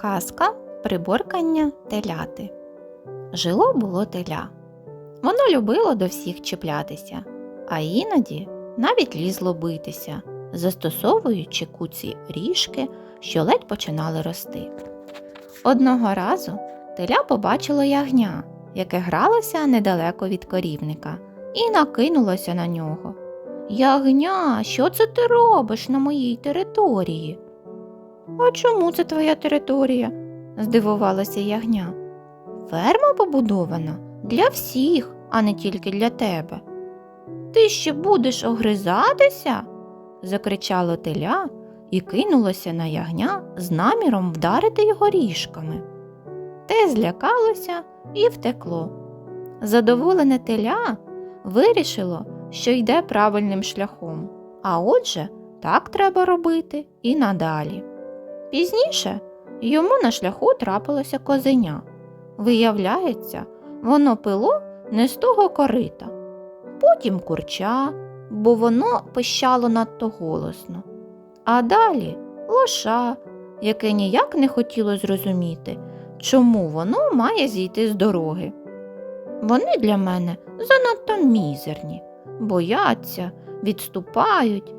Казка приборкання теляти. Жило було теля. Воно любило до всіх чіплятися, а іноді навіть лізло битися, застосовуючи куці ріжки, що ледь починали рости. Одного разу теля побачило ягня, яке гралося недалеко від корівника, і накинулося на нього. Ягня, що це ти робиш на моїй території? А чому це твоя територія? здивувалося ягня. Ферма побудована для всіх, а не тільки для тебе. Ти ще будеш огризатися? закричало теля і кинулося на ягня з наміром вдарити його ріжками. Те злякалося і втекло. Задоволене теля вирішило, що йде правильним шляхом, а отже, так треба робити і надалі. Пізніше йому на шляху трапилося козеня. Виявляється, воно пило не з того корита, потім курча, бо воно пищало надто голосно. А далі лоша, яке ніяк не хотіло зрозуміти, чому воно має зійти з дороги. Вони для мене занадто мізерні, бояться, відступають,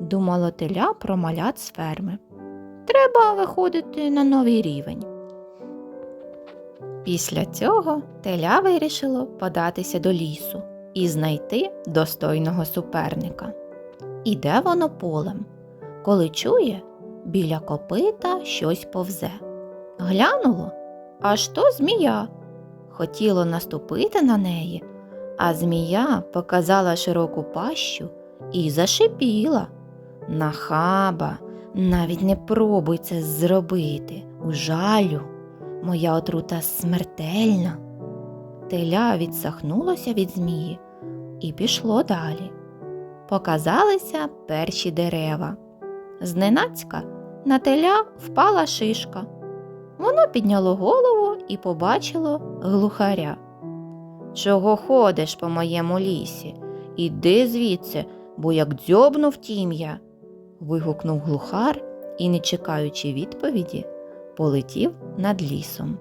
думало теля про малят з ферми. Треба виходити на новий рівень. Після цього теля вирішило податися до лісу і знайти достойного суперника. Іде воно полем, коли чує, біля копита щось повзе. Глянуло, аж то змія. Хотіло наступити на неї, а змія показала широку пащу і зашипіла. Нахаба, навіть не пробуй це зробити. У жалю, моя отрута смертельна. Теля відсахнулося від змії і пішло далі. Показалися перші дерева. Зненацька на теля впала шишка. Воно підняло голову і побачило глухаря. Чого ходиш по моєму лісі? Іди звідси, бо як дзьобнув тім'я. Вигукнув глухар і, не чекаючи відповіді, полетів над лісом.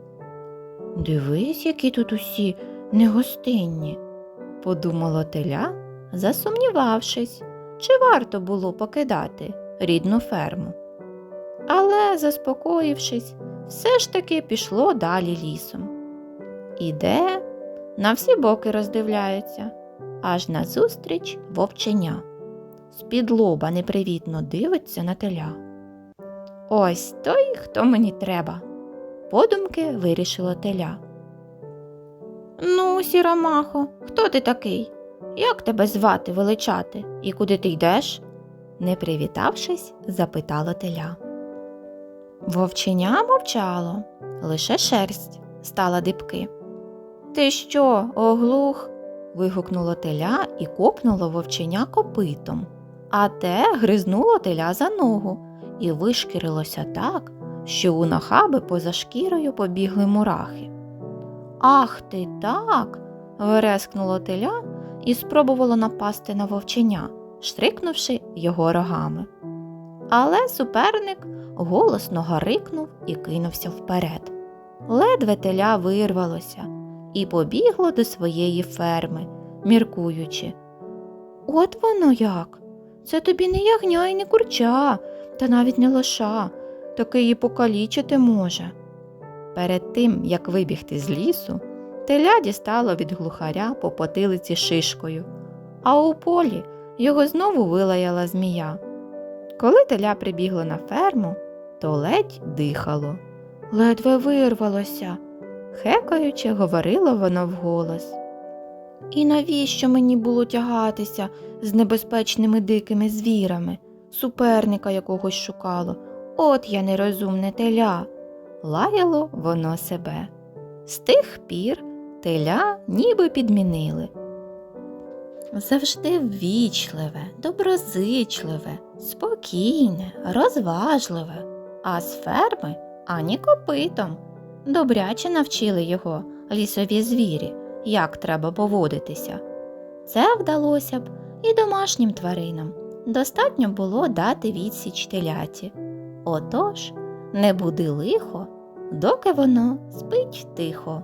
Дивись, які тут усі негостинні, подумало теля, засумнівавшись, чи варто було покидати рідну ферму. Але, заспокоївшись, все ж таки пішло далі лісом. Іде, на всі боки роздивляється, аж назустріч вовченя. З-під лоба непривітно дивиться на теля. Ось той, хто мені треба, подумки вирішило теля. Ну, сіромахо, хто ти такий? Як тебе звати величати і куди ти йдеш? не привітавшись, запитала теля. Вовченя мовчало, лише шерсть стала дибки. Ти що, оглух? вигукнуло теля і копнуло вовченя копитом, а те гризнуло теля за ногу і вишкірилося так, що у нахаби поза шкірою побігли мурахи. Ах ти так. верескнуло теля і спробувало напасти на вовченя, штрикнувши його рогами. Але суперник голосно гарикнув і кинувся вперед. Ледве теля вирвалося і побігло до своєї ферми, міркуючи. От воно як. Це тобі не ягня і не курча, та навіть не лоша, таки її покалічити може. Перед тим, як вибігти з лісу, теля дістало від глухаря по потилиці шишкою, а у полі його знову вилаяла змія. Коли теля прибігло на ферму, то ледь дихало. Ледве вирвалося, хекаючи, говорило воно вголос. І навіщо мені було тягатися з небезпечними дикими звірами? Суперника якогось шукало. От я нерозумне теля. Лаяло воно себе. З тих пір теля ніби підмінили. Завжди ввічливе, доброзичливе, спокійне, розважливе, а з ферми ані копитом. Добряче навчили його лісові звірі, як треба поводитися. Це вдалося б і домашнім тваринам. Достатньо було дати відсіч теляті. Отож, не буди лихо, доки воно спить тихо.